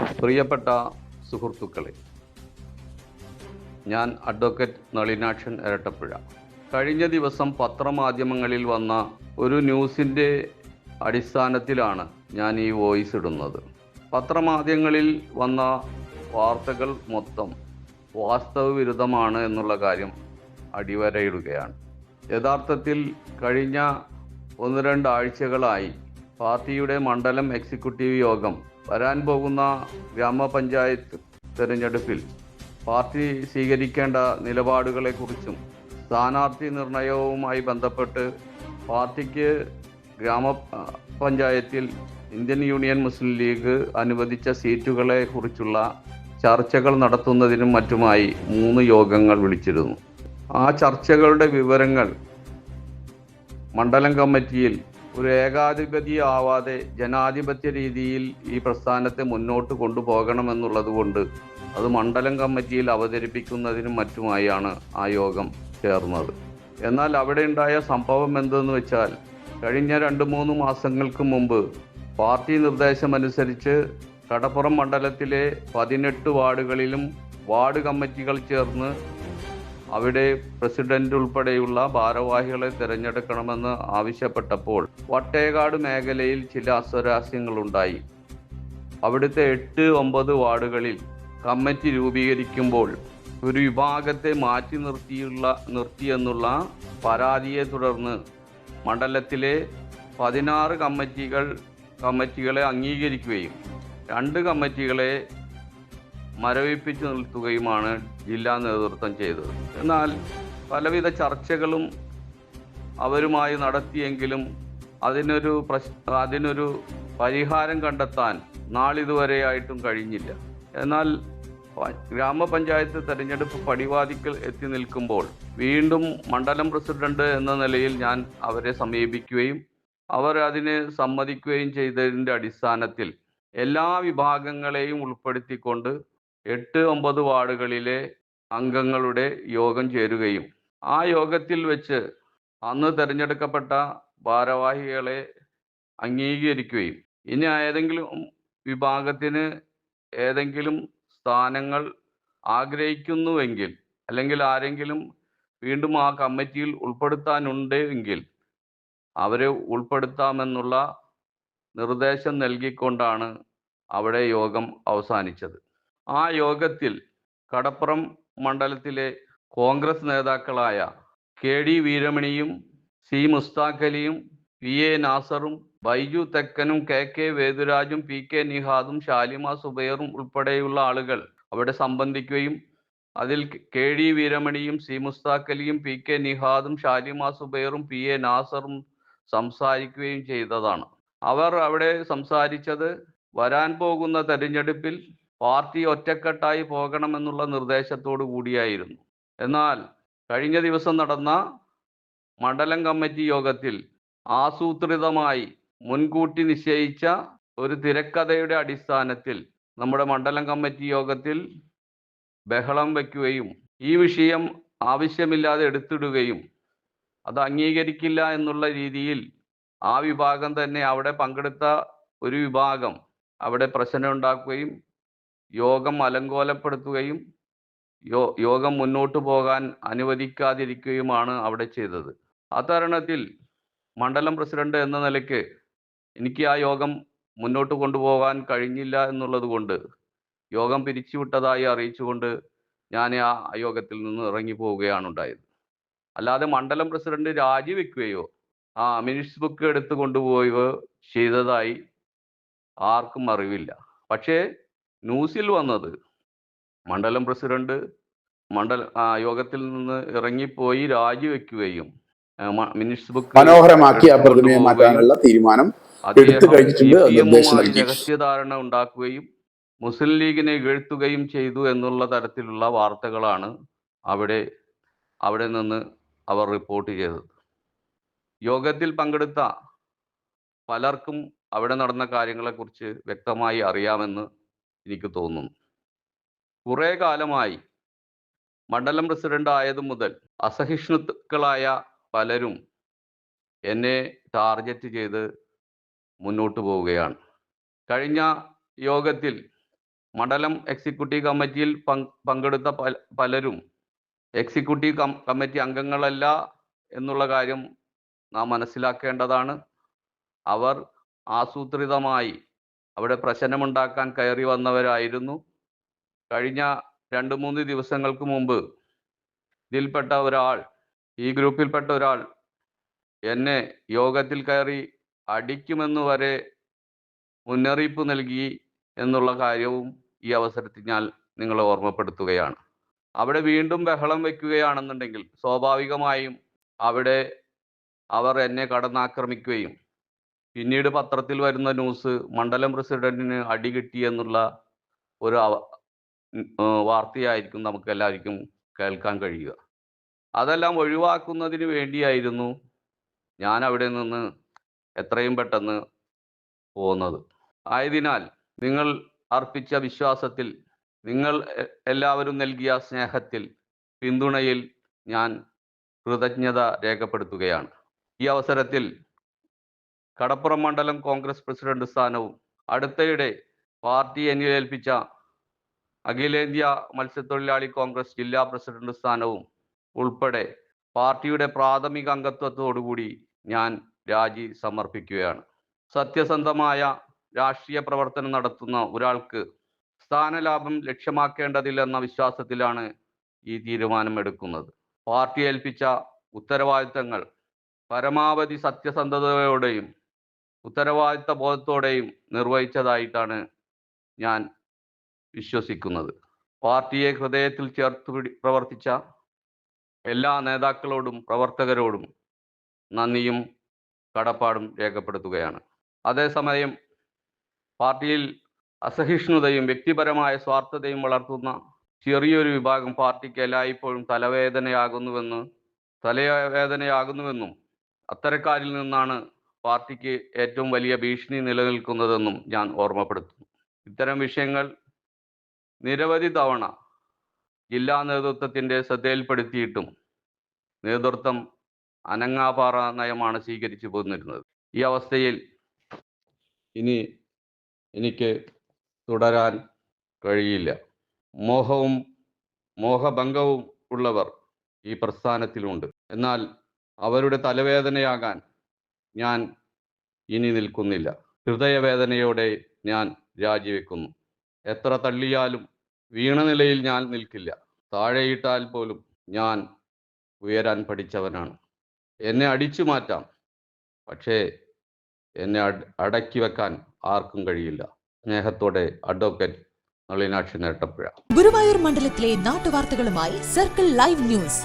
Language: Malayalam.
പ്രിയപ്പെട്ട സുഹൃത്തുക്കളെ ഞാൻ അഡ്വക്കേറ്റ് നളിനാക്ഷൻ ഇരട്ടപ്പുഴ കഴിഞ്ഞ ദിവസം പത്രമാധ്യമങ്ങളിൽ വന്ന ഒരു ന്യൂസിന്റെ അടിസ്ഥാനത്തിലാണ് ഞാൻ ഈ വോയിസ് ഇടുന്നത്. പത്രമാധ്യമങ്ങളിൽ വന്ന വാർത്തകൾ മൊത്തം വാസ്തവവിരുദ്ധമാണ് എന്നുള്ള കാര്യം അടിവരയിടുകയാണ്. യഥാർത്ഥത്തിൽ കഴിഞ്ഞ ഒന്ന് രണ്ടാഴ്ചകളായി പാർട്ടിയുടെ മണ്ഡലം എക്സിക്യൂട്ടീവ് യോഗം വരാൻ പോകുന്ന ഗ്രാമപഞ്ചായത്ത് തെരഞ്ഞെടുപ്പിൽ പാർട്ടി സ്വീകരിക്കേണ്ട നിലപാടുകളെക്കുറിച്ചും സ്ഥാനാർത്ഥി നിർണയവുമായി ബന്ധപ്പെട്ട് പാർട്ടിക്ക് ഗ്രാമപഞ്ചായത്തിൽ ഇന്ത്യൻ യൂണിയൻ മുസ്ലിം ലീഗ് അനുവദിച്ച സീറ്റുകളെ കുറിച്ചുള്ള ചർച്ചകൾ നടത്തുന്നതിനും മറ്റുമായി മൂന്ന് യോഗങ്ങൾ വിളിച്ചിരുന്നു. ആ ചർച്ചകളുടെ വിവരങ്ങൾ മണ്ഡലം കമ്മിറ്റിയിൽ ഒരു ഏകാധിപതിയാവാതെ ജനാധിപത്യ രീതിയിൽ ഈ പ്രസ്ഥാനത്തെ മുന്നോട്ട് കൊണ്ടുപോകണമെന്നുള്ളത് കൊണ്ട് അത് മണ്ഡലം കമ്മിറ്റിയിൽ അവതരിപ്പിക്കുന്നതിനും മറ്റുമായാണ് ആ യോഗം ചേർന്നത്. എന്നാൽ അവിടെ ഉണ്ടായ സംഭവം എന്തെന്ന് വെച്ചാൽ കഴിഞ്ഞ രണ്ട് മൂന്ന് മാസങ്ങൾക്ക് മുമ്പ് പാർട്ടി നിർദ്ദേശമനുസരിച്ച് കടപ്പുറം മണ്ഡലത്തിലെ പതിനെട്ട് വാർഡുകളിലും വാർഡ് കമ്മിറ്റികൾ ചേർന്ന് അവിടെ പ്രസിഡന്റ് ഉൾപ്പെടെയുള്ള ഭാരവാഹികളെ തിരഞ്ഞെടുക്കണമെന്ന് ആവശ്യപ്പെട്ടപ്പോൾ വട്ടേകാട് മേഖലയിൽ ചില അസ്വരാസ്യങ്ങളുണ്ടായി. അവിടുത്തെ എട്ട് ഒമ്പത് വാർഡുകളിൽ കമ്മിറ്റി രൂപീകരിക്കുമ്പോൾ ഒരു വിഭാഗത്തെ മാറ്റി നിർത്തിയുള്ള നിർത്തിയെന്നുള്ള പരാതിയെ തുടർന്ന് മണ്ഡലത്തിലെ പതിനാറ് കമ്മിറ്റികൾ കമ്മിറ്റികളെ അംഗീകരിക്കുകയും രണ്ട് കമ്മിറ്റികളെ മരവിപ്പിച്ചു നിർത്തുകയുമാണ് ജില്ലാ നേതൃത്വം ചെയ്തത്. എന്നാൽ പലവിധ ചർച്ചകളും അവരുമായി നടത്തിയെങ്കിലും അതിനൊരു പ്രശ് അതിനൊരു പരിഹാരം കണ്ടെത്താൻ നാളിതുവരെയായിട്ടും കഴിഞ്ഞില്ല. എന്നാൽ ഗ്രാമപഞ്ചായത്ത് തെരഞ്ഞെടുപ്പ് പടിവാതിക്കൽ എത്തി നിൽക്കുമ്പോൾ വീണ്ടും മണ്ഡലം പ്രസിഡന്റ് എന്ന നിലയിൽ ഞാൻ അവരെ സമീപിക്കുകയും അവർ അതിന് സമ്മതിക്കുകയും ചെയ്തതിന്റെ അടിസ്ഥാനത്തിൽ എല്ലാ വിഭാഗങ്ങളെയും ഉൾപ്പെടുത്തിക്കൊണ്ട് എട്ട് ഒമ്പത് വാർഡുകളിലെ അംഗങ്ങളുടെ യോഗം ചേരുകയും ആ യോഗത്തിൽ വെച്ച് അന്ന് തിരഞ്ഞെടുക്കപ്പെട്ട ഭാരവാഹികളെ അംഗീകരിക്കുകയും. ഇനി ഏതെങ്കിലും വിഭാഗത്തിന് ഏതെങ്കിലും സ്ഥാനങ്ങൾ ആഗ്രഹിക്കുന്നുവെങ്കിൽ അല്ലെങ്കിൽ ആരെങ്കിലും വീണ്ടും ആ കമ്മിറ്റിയിൽ ഉൾപ്പെടുത്താനുണ്ട് എങ്കിൽ അവരെ ഉൾപ്പെടുത്താമെന്നുള്ള നിർദ്ദേശം നൽകിക്കൊണ്ടാണ് അവിടെ യോഗം അവസാനിച്ചത്. ആ യോഗത്തിൽ കടപ്പുറം മണ്ഡലത്തിലെ കോൺഗ്രസ് നേതാക്കളായ കെ ഡി വീരമണിയും സി മുസ്താഖലിയും പി എ നാസറും ബൈജു തെക്കനും കെ കെ വേദുരാജും പി കെ നിഹാദും ഷാലിമ സുബൈറും ഉൾപ്പെടെയുള്ള ആളുകൾ അവിടെ സംബന്ധിക്കുകയും അതിൽ കെ ഡി വീരമണിയും സി മുസ്താഖലിയും പി കെ നിഹാദും ഷാലിമ സുബൈറും പി എ നാസറും സംസാരിക്കുകയും ചെയ്തതാണ്. അവർ അവിടെ സംസാരിച്ചത് വരാൻ പോകുന്ന തെരഞ്ഞെടുപ്പിൽ പാർട്ടി ഒറ്റക്കെട്ടായി പോകണമെന്നുള്ള നിർദ്ദേശത്തോടു കൂടിയായിരുന്നു. എന്നാൽ കഴിഞ്ഞ ദിവസം നടന്ന മണ്ഡലം കമ്മിറ്റി യോഗത്തിൽ ആസൂത്രിതമായി മുൻകൂട്ടി നിശ്ചയിച്ച ഒരു തിരക്കഥയുടെ അടിസ്ഥാനത്തിൽ നമ്മുടെ മണ്ഡലം കമ്മിറ്റി യോഗത്തിൽ ബഹളം വയ്ക്കുകയും ഈ വിഷയം ആവശ്യമില്ലാതെ എടുത്തിടുകയും അത് അംഗീകരിക്കില്ല എന്നുള്ള രീതിയിൽ ആ വിഭാഗം തന്നെ അവിടെ പങ്കെടുത്ത ഒരു വിഭാഗം അവിടെ പ്രശ്നം ഉണ്ടാക്കുകയും യോഗം അലങ്കോലപ്പെടുത്തുകയും യോ യോഗം മുന്നോട്ടു പോകാൻ അനുവദിക്കാതിരിക്കുകയുമാണ് അവിടെ ചെയ്തത്. ആ തരണത്തിൽ മണ്ഡലം പ്രസിഡന്റ് എന്ന നിലയ്ക്ക് എനിക്ക് ആ യോഗം മുന്നോട്ട് കൊണ്ടുപോകാൻ കഴിഞ്ഞില്ല എന്നുള്ളത് കൊണ്ട് യോഗം പിരിച്ചുവിട്ടതായി അറിയിച്ചുകൊണ്ട് ഞാൻ ആ യോഗത്തിൽ നിന്ന് ഇറങ്ങി പോവുകയാണ് ഉണ്ടായത്. അല്ലാതെ മണ്ഡലം പ്രസിഡന്റ് രാജിവെക്കുകയോ ആ മിനിറ്റ്സ് ബുക്ക് എടുത്തു കൊണ്ടുപോവുകയോ ചെയ്തതായി ആർക്കും അറിവില്ല. പക്ഷേ ന്യൂസിൽ വന്നത്. മണ്ഡലം പ്രസിഡന്റ് മണ്ഡല യോഗത്തിൽ നിന്ന് ഇറങ്ങിപ്പോയി രാജിവെക്കുകയും ആ, ബുക്ക് മനോഹരമാക്കി ആ പ്രതിമയെ മാറ്റാനുള്ള തീരുമാനം എടുത്തു കഴിഞ്ഞിട്ടുണ്ട് രഹസ്യധാരണ ഉണ്ടാക്കുകയും മുസ്ലിം ലീഗിനെ വീഴ്ത്തുകയും ചെയ്തു എന്നുള്ള തരത്തിലുള്ള വാർത്തകളാണ് അവിടെ അവിടെ നിന്ന് അവർ റിപ്പോർട്ട് ചെയ്തത്. യോഗത്തിൽ പങ്കെടുത്ത പലർക്കും അവിടെ നടന്ന കാര്യങ്ങളെക്കുറിച്ച് വ്യക്തമായി അറിയാമെന്ന് എനിക്ക് തോന്നുന്നു. കുറേ കാലമായി മണ്ഡലം പ്രസിഡന്റ് ആയതു മുതൽ അസഹിഷ്ണുക്കളായ പലരും എന്നെ ടാർഗറ്റ് ചെയ്ത് മുന്നോട്ട് പോവുകയാണ്. കഴിഞ്ഞ യോഗത്തിൽ മണ്ഡലം എക്സിക്യൂട്ടീവ് കമ്മിറ്റിയിൽ പങ്ക് പങ്കെടുത്ത പലരും എക്സിക്യൂട്ടീവ് കമ്മിറ്റി അംഗങ്ങളല്ല എന്നുള്ള കാര്യം നാം മനസ്സിലാക്കേണ്ടതാണ്. അവർ ആസൂത്രിതമായി അവിടെ പ്രശ്നമുണ്ടാക്കാൻ കയറി വന്നവരായിരുന്നു. കഴിഞ്ഞ രണ്ട് മൂന്ന് ദിവസങ്ങൾക്ക് മുമ്പ് ഇതിൽപ്പെട്ട ഒരാൾ ഈ ഗ്രൂപ്പിൽപ്പെട്ട ഒരാൾ എന്നെ യോഗത്തിൽ കയറി അടിക്കുമെന്ന് വരെ മുന്നറിയിപ്പ് നൽകി എന്നുള്ള കാര്യവും ഈ അവസരത്തിൽ ഞാൻ നിങ്ങളെ ഓർമ്മപ്പെടുത്തുകയാണ്. അവിടെ വീണ്ടും ബഹളം വെക്കുകയാണെന്നുണ്ടെങ്കിൽ സ്വാഭാവികമായും അവിടെ അവർ എന്നെ കടന്നാക്രമിക്കുകയും പിന്നീട് പത്രത്തിൽ വരുന്ന ന്യൂസ് മണ്ഡലം പ്രസിഡന്റിന് അടി കിട്ടിയെന്നുള്ള ഒരു വാർത്തയായിരിക്കും നമുക്ക് എല്ലാവർക്കും കേൾക്കാൻ കഴിയുക. അതെല്ലാം ഒഴിവാക്കുന്നതിന് വേണ്ടിയായിരുന്നു ഞാൻ അവിടെ നിന്ന് എത്രയും പെട്ടെന്ന് പോകുന്നത് ആയതിനാൽ നിങ്ങൾ അർപ്പിച്ച വിശ്വാസത്തിൽ നിങ്ങൾ എല്ലാവരും നൽകിയ സ്നേഹത്തിൽ പിന്തുണയിൽ ഞാൻ കൃതജ്ഞത രേഖപ്പെടുത്തുകയാണ്. ഈ അവസരത്തിൽ കടപ്പുറം മണ്ഡലം കോൺഗ്രസ് പ്രസിഡന്റ് സ്ഥാനവും. അടുത്തയിടെ പാർട്ടി എന്നിൽ ഏൽപ്പിച്ച അഖിലേന്ത്യാ മത്സ്യത്തൊഴിലാളി കോൺഗ്രസ് ജില്ലാ പ്രസിഡന്റ് സ്ഥാനവും ഉൾപ്പെടെ പാർട്ടിയുടെ പ്രാഥമിക അംഗത്വത്തോടുകൂടി ഞാൻ രാജി സമർപ്പിക്കുകയാണ്. സത്യസന്ധമായ രാഷ്ട്രീയ പ്രവർത്തനം നടത്തുന്ന ഒരാൾക്ക് സ്ഥാനലാഭം ലക്ഷ്യമാക്കേണ്ടതില്ലെന്ന വിശ്വാസത്തിലാണ് ഈ തീരുമാനം എടുക്കുന്നത് പാർട്ടി ഏൽപ്പിച്ച ഉത്തരവാദിത്തങ്ങൾ പരമാവധി സത്യസന്ധതയോടെയും ഉത്തരവാദിത്ത ബോധത്തോടെയും നിർവഹിച്ചതായിട്ടാണ് ഞാൻ വിശ്വസിക്കുന്നത്. പാർട്ടിയെ ഹൃദയത്തിൽ ചേർത്ത് പിടി പ്രവർത്തിച്ച എല്ലാ നേതാക്കളോടും പ്രവർത്തകരോടും നന്ദിയും കടപ്പാടും രേഖപ്പെടുത്തുകയാണ്. അതേസമയം പാർട്ടിയിൽ അസഹിഷ്ണുതയും വ്യക്തിപരമായ സ്വാർത്ഥതയും വളർത്തുന്ന ചെറിയൊരു വിഭാഗം പാർട്ടിക്ക് എല്ലായ്പ്പോഴും തലവേദനയാകുന്നുവെന്ന് തലവേദനയാകുന്നുവെന്നും അത്തരക്കാരിൽ നിന്നാണ് പാർട്ടിക്ക് ഏറ്റവും വലിയ ഭീഷണി നിലനിൽക്കുന്നതെന്നും ഞാൻ ഓർമ്മപ്പെടുത്തുന്നു. ഇത്തരം വിഷയങ്ങൾ നിരവധി തവണ ജില്ലാ നേതൃത്വത്തിന്റെ ശ്രദ്ധയിൽപ്പെടുത്തിയിട്ടും നേതൃത്വം അനങ്ങാപാറ നയമാണ് സ്വീകരിച്ചു പോന്നിരുന്നത്. ഈ അവസ്ഥയിൽ ഇനി എനിക്ക് തുടരാൻ കഴിയില്ല. മോഹവും മോഹഭംഗവും ഉള്ളവർ ഈ പ്രസ്ഥാനത്തിലുണ്ട്. എന്നാൽ അവരുടെ തലവേദനയാകാൻ ഞാൻ ഇനി നിൽക്കുന്നില്ല. ഹൃദയവേദനയോടെ ഞാൻ രാജിവെക്കുന്നു. എത്ര തള്ളിയാലും വീണ നിലയിൽ ഞാൻ നിൽക്കില്ല. താഴെയിട്ടാൽ പോലും ഞാൻ ഉയരാൻ പഠിച്ചവനാണ്. എന്നെ അടിച്ചു മാറ്റാം. പക്ഷേ എന്നെ അടക്കി വെക്കാൻ ആർക്കും കഴിയില്ല. സ്നേഹത്തോടെ അഡ്വക്കേറ്റ് നളിനാക്ഷി നേട്ടപ്പുഴ ഗുരുവായൂർ മണ്ഡലത്തിലെ നാട്ടുവാർത്തകളുമായി സർക്കിൾ ലൈവ് ന്യൂസ്.